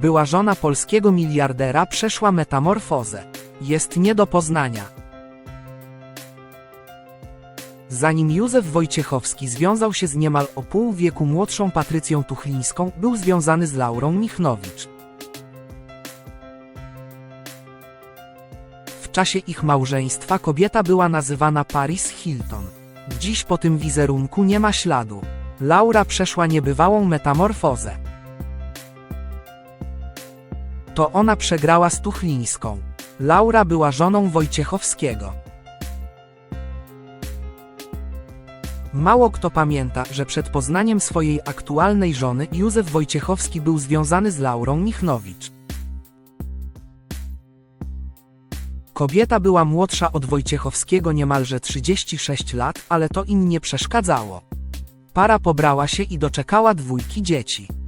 Była żona polskiego miliardera przeszła metamorfozę. Jest nie do poznania. Zanim Józef Wojciechowski związał się z niemal o pół wieku młodszą Patrycją Tuchlińską, był związany z Laurą Michnowicz. W czasie ich małżeństwa kobieta była nazywana Paris Hilton. Dziś po tym wizerunku nie ma śladu. Laura przeszła niebywałą metamorfozę. To ona przegrała z Tuchlińską. Laura była żoną Wojciechowskiego. Mało kto pamięta, że przed poznaniem swojej aktualnej żony Józef Wojciechowski był związany z Laurą Michnowicz. Kobieta była młodsza od Wojciechowskiego niemalże 36 lat, ale to im nie przeszkadzało. Para pobrała się i doczekała dwójki dzieci.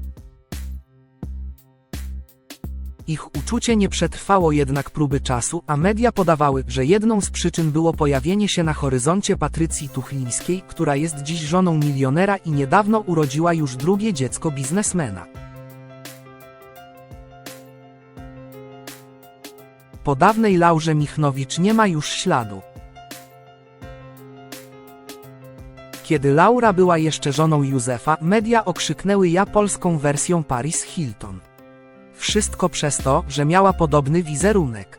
Ich uczucie nie przetrwało jednak próby czasu, a media podawały, że jedną z przyczyn było pojawienie się na horyzoncie Patrycji Tuchlińskiej, która jest dziś żoną milionera i niedawno urodziła już drugie dziecko biznesmena. Po dawnej Laurze Michnowicz nie ma już śladu. Kiedy Laura była jeszcze żoną Józefa, media okrzyknęły ja polską wersją Paris Hilton. Wszystko przez to, że miała podobny wizerunek.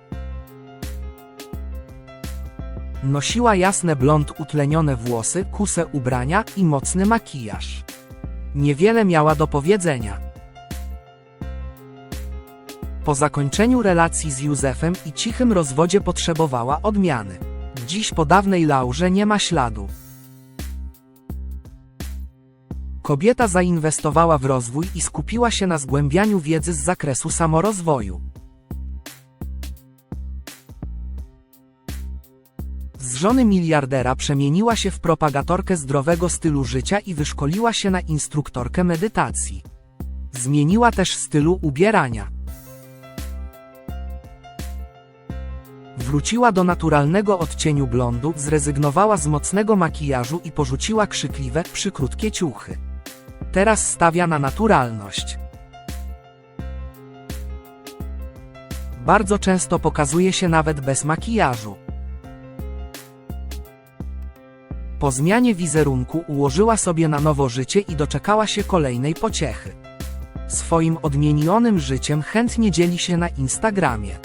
Nosiła jasne blond utlenione włosy, kuse ubrania i mocny makijaż. Niewiele miała do powiedzenia. Po zakończeniu relacji z Józefem i cichym rozwodzie potrzebowała odmiany. Dziś po dawnej Laurze nie ma śladu. Kobieta zainwestowała w rozwój i skupiła się na zgłębianiu wiedzy z zakresu samorozwoju. Z żony miliardera przemieniła się w propagatorkę zdrowego stylu życia i wyszkoliła się na instruktorkę medytacji. Zmieniła też stylu ubierania. Wróciła do naturalnego odcieniu blondu, zrezygnowała z mocnego makijażu i porzuciła krzykliwe, przykrótkie ciuchy. Teraz stawia na naturalność. Bardzo często pokazuje się nawet bez makijażu. Po zmianie wizerunku ułożyła sobie na nowo życie i doczekała się kolejnej pociechy. Swoim odmienionym życiem chętnie dzieli się na Instagramie.